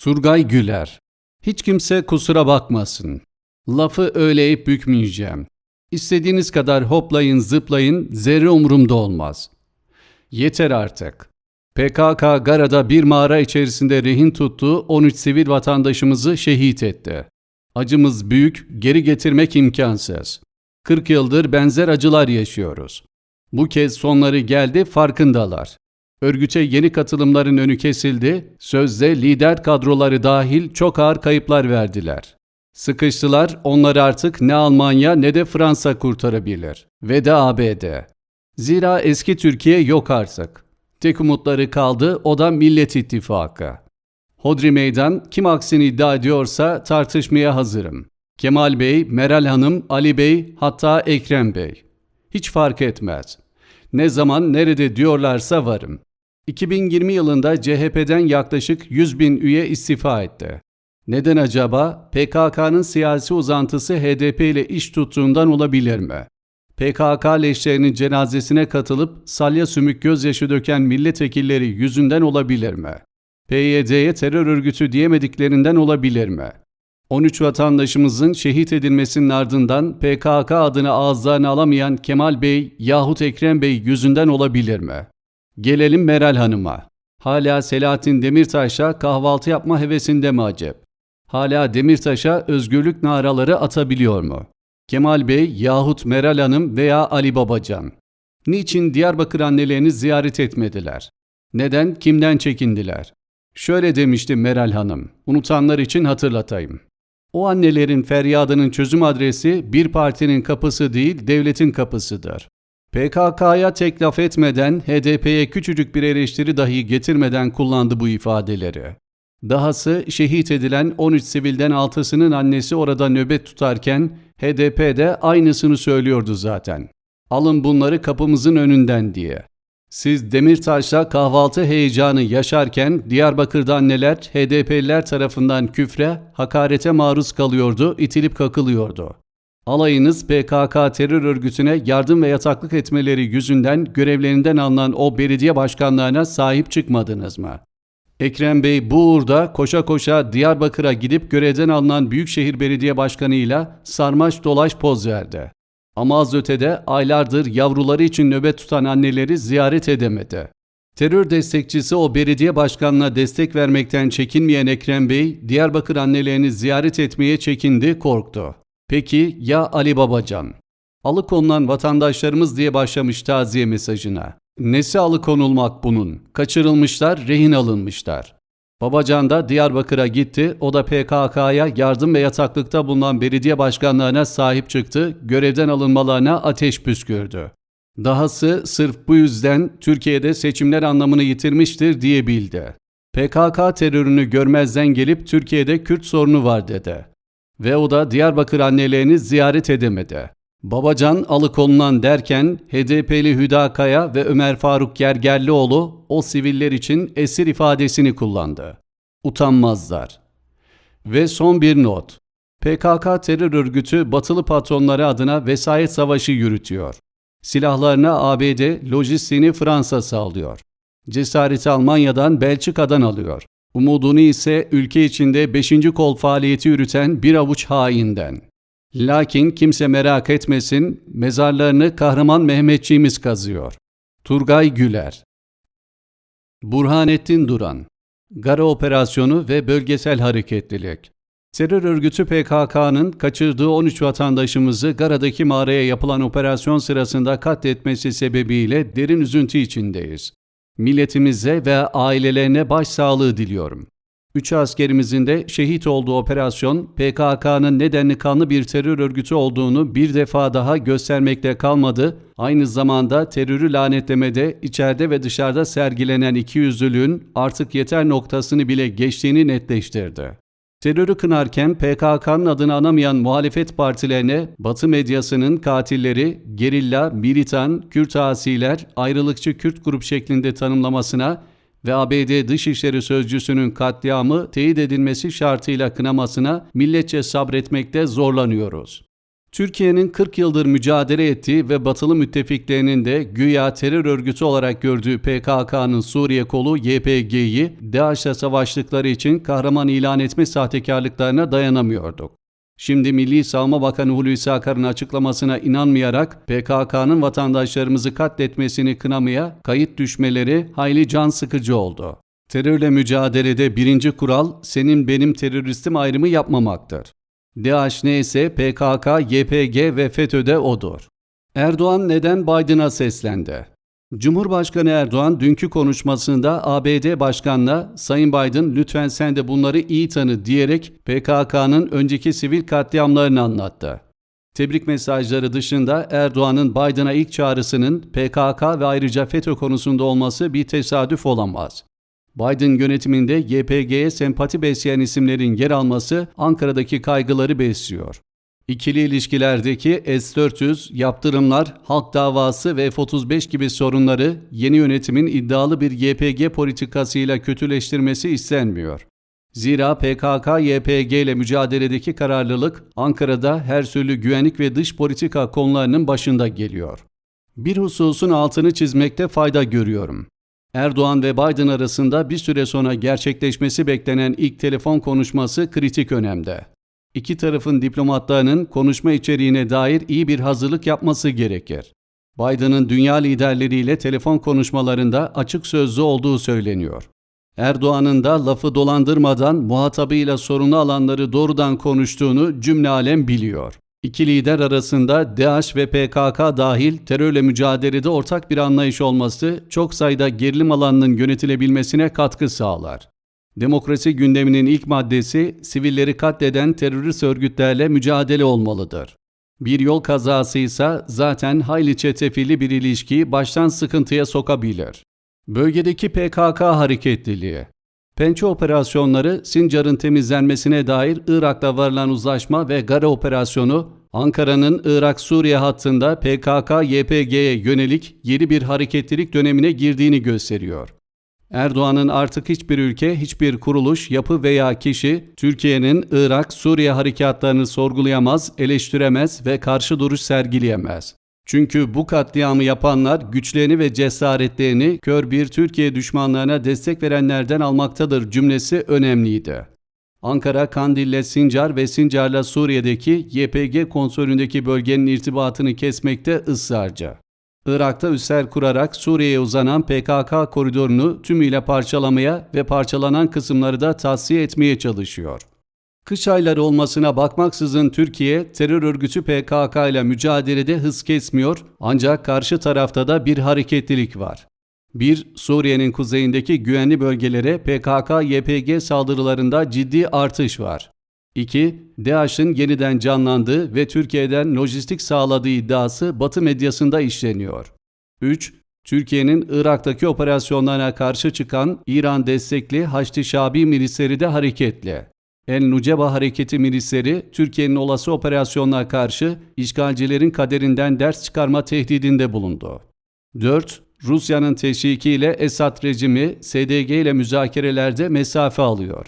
Turgay Güler Hiç kimse kusura bakmasın. Lafı öyleyip bükmeyeceğim. İstediğiniz kadar hoplayın zıplayın zerre umurumda olmaz. Yeter artık. PKK Gara'da bir mağara içerisinde rehin tuttuğu 13 sivil vatandaşımızı şehit etti. Acımız büyük, geri getirmek imkansız. 40 yıldır benzer acılar yaşıyoruz. Bu kez sonları geldi farkındalar. Örgüte yeni katılımların önü kesildi, sözde lider kadroları dahil çok ağır kayıplar verdiler. Sıkıştılar, onları artık ne Almanya ne de Fransa kurtarabilir ve de ABD. Zira eski Türkiye yok artık. Tek umutları kaldı, o da Millet İttifakı. Hodri Meydan kim aksini iddia ediyorsa tartışmaya hazırım. Kemal Bey, Meral Hanım, Ali Bey, hatta Ekrem Bey. Hiç fark etmez. Ne zaman nerede diyorlarsa varım. 2020 yılında CHP'den yaklaşık 100 bin üye istifa etti. Neden acaba? PKK'nın siyasi uzantısı HDP ile iş tuttuğundan olabilir mi? PKK leşlerinin cenazesine katılıp salya sümük gözyaşı döken milletvekilleri yüzünden olabilir mi? PYD'ye terör örgütü diyemediklerinden olabilir mi? 13 vatandaşımızın şehit edilmesinin ardından PKK adını ağızlarına alamayan Kemal Bey yahut Ekrem Bey yüzünden olabilir mi? Gelelim Meral Hanım'a. Hala Selahattin Demirtaş'a kahvaltı yapma hevesinde mi acep? Hala Demirtaş'a özgürlük naraları atabiliyor mu? Kemal Bey yahut Meral Hanım veya Ali Babacan. Niçin Diyarbakır annelerini ziyaret etmediler? Neden, kimden çekindiler? Şöyle demişti Meral Hanım, unutanlar için hatırlatayım. O annelerin feryadının çözüm adresi bir partinin kapısı değil, devletin kapısıdır. PKK'ya tek laf etmeden, HDP'ye küçücük bir eleştiri dahi getirmeden kullandı bu ifadeleri. Dahası şehit edilen 13 sivilden 6'sının annesi orada nöbet tutarken HDP de aynısını söylüyordu zaten. Alın bunları kapımızın önünden diye. Siz Demirtaş'la kahvaltı heyecanı yaşarken Diyarbakır'da anneler HDP'liler tarafından küfre, hakarete maruz kalıyordu, itilip kakılıyordu. Alayınız PKK terör örgütüne yardım ve yataklık etmeleri yüzünden görevlerinden alınan o belediye başkanlarına sahip çıkmadınız mı? Ekrem Bey bu uğurda koşa koşa Diyarbakır'a gidip görevden alınan Büyükşehir Belediye Başkanı'yla sarmaş dolaş poz verdi. Ama az ötede aylardır yavruları için nöbet tutan anneleri ziyaret edemedi. Terör destekçisi o belediye başkanına destek vermekten çekinmeyen Ekrem Bey, Diyarbakır annelerini ziyaret etmeye çekindi, korktu. Peki ya Ali Babacan? Alıkonulan vatandaşlarımız diye başlamış taziye mesajına. Nesi alıkonulmak bunun? Kaçırılmışlar, rehin alınmışlar. Babacan da Diyarbakır'a gitti, o da PKK'ya yardım ve yataklıkta bulunan belediye başkanlarına sahip çıktı, görevden alınmalarına ateş püskürdü. Dahası sırf bu yüzden Türkiye'de seçimler anlamını yitirmiştir diyebildi. PKK terörünü görmezden gelip Türkiye'de Kürt sorunu var dedi. Ve o da Diyarbakır annelerini ziyaret edemedi. Babacan alıkonulan derken HDP'li Hüdakaya ve Ömer Faruk Gergerlioğlu o siviller için esir ifadesini kullandı. Utanmazlar. Ve son bir not. PKK terör örgütü batılı patronları adına vesayet savaşı yürütüyor. Silahlarına ABD, lojistiğini Fransa sağlıyor. Cesareti Almanya'dan, Belçika'dan alıyor. Umudunu ise ülke içinde 5. kol faaliyeti yürüten bir avuç hainden. Lakin kimse merak etmesin, mezarlarını kahraman Mehmetçiğimiz kazıyor. Turgay Güler Burhanettin Duran Gara Operasyonu ve Bölgesel Hareketlilik Terör örgütü PKK'nın kaçırdığı 13 vatandaşımızı Gara'daki mağaraya yapılan operasyon sırasında katletmesi sebebiyle derin üzüntü içindeyiz. Milletimize ve ailelerine başsağlığı diliyorum. Üç askerimizin de şehit olduğu operasyon PKK'nın nedenli kanlı bir terör örgütü olduğunu bir defa daha göstermekle kalmadı, aynı zamanda terörü lanetlemede içeride ve dışarıda sergilenen ikiyüzlülüğün artık yeter noktasını bile geçtiğini netleştirdi. Terörü kınarken PKK'nın adını anamayan muhalefet partilerine Batı medyasının katilleri, gerilla, militan, Kürt asiler, ayrılıkçı Kürt grup şeklinde tanımlamasına ve ABD Dışişleri Sözcüsü'nün katliamı teyit edilmesi şartıyla kınamasına milletçe sabretmekte zorlanıyoruz. Türkiye'nin 40 yıldır mücadele ettiği ve batılı müttefiklerinin de güya terör örgütü olarak gördüğü PKK'nın Suriye kolu YPG'yi DAEŞ'le savaştıkları için kahraman ilan etme sahtekarlıklarına dayanamıyorduk. Şimdi Milli Savunma Bakanı Hulusi Akar'ın açıklamasına inanmayarak PKK'nın vatandaşlarımızı katletmesini kınamaya kayıt düşmeleri hayli can sıkıcı oldu. Terörle mücadelede birinci kural senin benim teröristim ayrımı yapmamaktır. DAEŞ neyse PKK, YPG ve FETÖ'de odur. Erdoğan neden Biden'a seslendi? Cumhurbaşkanı Erdoğan dünkü konuşmasında ABD Başkanı'na Sayın Biden lütfen sen de bunları iyi tanı diyerek PKK'nın önceki sivil katliamlarını anlattı. Tebrik mesajları dışında Erdoğan'ın Biden'a ilk çağrısının PKK ve ayrıca FETÖ konusunda olması bir tesadüf olamaz. Biden yönetiminde YPG'ye sempati besleyen isimlerin yer alması Ankara'daki kaygıları besliyor. İkili ilişkilerdeki S-400, yaptırımlar, halk davası ve F-35 gibi sorunları yeni yönetimin iddialı bir YPG politikasıyla kötüleştirmesi istenmiyor. Zira PKK-YPG ile mücadeledeki kararlılık Ankara'da her türlü güvenlik ve dış politika konularının başında geliyor. Bir hususun altını çizmekte fayda görüyorum. Erdoğan ve Biden arasında bir süre sonra gerçekleşmesi beklenen ilk telefon konuşması kritik önemde. İki tarafın diplomatlarının konuşma içeriğine dair iyi bir hazırlık yapması gerekir. Biden'ın dünya liderleriyle telefon konuşmalarında açık sözlü olduğu söyleniyor. Erdoğan'ın da lafı dolandırmadan muhatabıyla sorunlu alanları doğrudan konuştuğunu cümle alem biliyor. İki lider arasında DAEŞ ve PKK dahil terörle mücadelede ortak bir anlayış olması çok sayıda gerilim alanının yönetilebilmesine katkı sağlar. Demokrasi gündeminin ilk maddesi sivilleri katleden terörist örgütlerle mücadele olmalıdır. Bir yol kazası ise zaten hayli çetrefilli bir ilişkiyi baştan sıkıntıya sokabilir. Bölgedeki PKK hareketliliği Pençe operasyonları Sincar'ın temizlenmesine dair Irak'ta varılan uzlaşma ve Gara operasyonu Ankara'nın Irak-Suriye hattında PKK-YPG'ye yönelik yeni bir hareketlilik dönemine girdiğini gösteriyor. Erdoğan'ın artık hiçbir ülke, hiçbir kuruluş, yapı veya kişi Türkiye'nin Irak-Suriye harekatlarını sorgulayamaz, eleştiremez ve karşı duruş sergileyemez. Çünkü bu katliamı yapanlar güçlerini ve cesaretlerini kör bir Türkiye düşmanlarına destek verenlerden almaktadır cümlesi önemliydi. Ankara, Kandil'le Sincar ve Sincar'la Suriye'deki YPG kontrolündeki bölgenin irtibatını kesmekte ısrarcı. Irak'ta üsler kurarak Suriye'ye uzanan PKK koridorunu tümüyle parçalamaya ve parçalanan kısımları da tahsiye etmeye çalışıyor. Kış ayları olmasına bakmaksızın Türkiye terör örgütü PKK ile mücadelede hız kesmiyor ancak karşı tarafta da bir hareketlilik var. 1. Suriye'nin kuzeyindeki güvenli bölgelere PKK-YPG saldırılarında ciddi artış var. 2. DAEŞ'in yeniden canlandığı ve Türkiye'den lojistik sağladığı iddiası Batı medyasında işleniyor. 3. Türkiye'nin Irak'taki operasyonlarına karşı çıkan İran destekli Haçlı Şabi milisleri de hareketli. El Nuceba Hareketi milisleri Türkiye'nin olası operasyonuna karşı işgalcilerin kaderinden ders çıkarma tehdidinde bulundu. 4. Rusya'nın teşvikiyle Esad rejimi SDG ile müzakerelerde mesafe alıyor.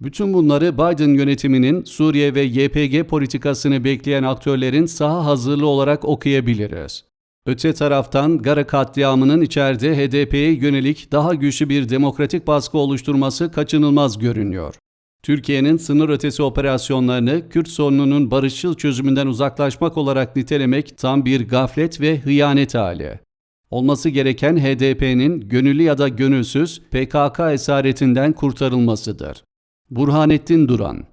Bütün bunları Biden yönetiminin Suriye ve YPG politikasını bekleyen aktörlerin saha hazırlığı olarak okuyabiliriz. Öte taraftan Gara katliamının içeride HDP'ye yönelik daha güçlü bir demokratik baskı oluşturması kaçınılmaz görünüyor. Türkiye'nin sınır ötesi operasyonlarını Kürt sorununun barışçıl çözümünden uzaklaşmak olarak nitelemek tam bir gaflet ve hıyanet hali. Olması gereken HDP'nin gönüllü ya da gönülsüz PKK esaretinden kurtarılmasıdır. Burhanettin Duran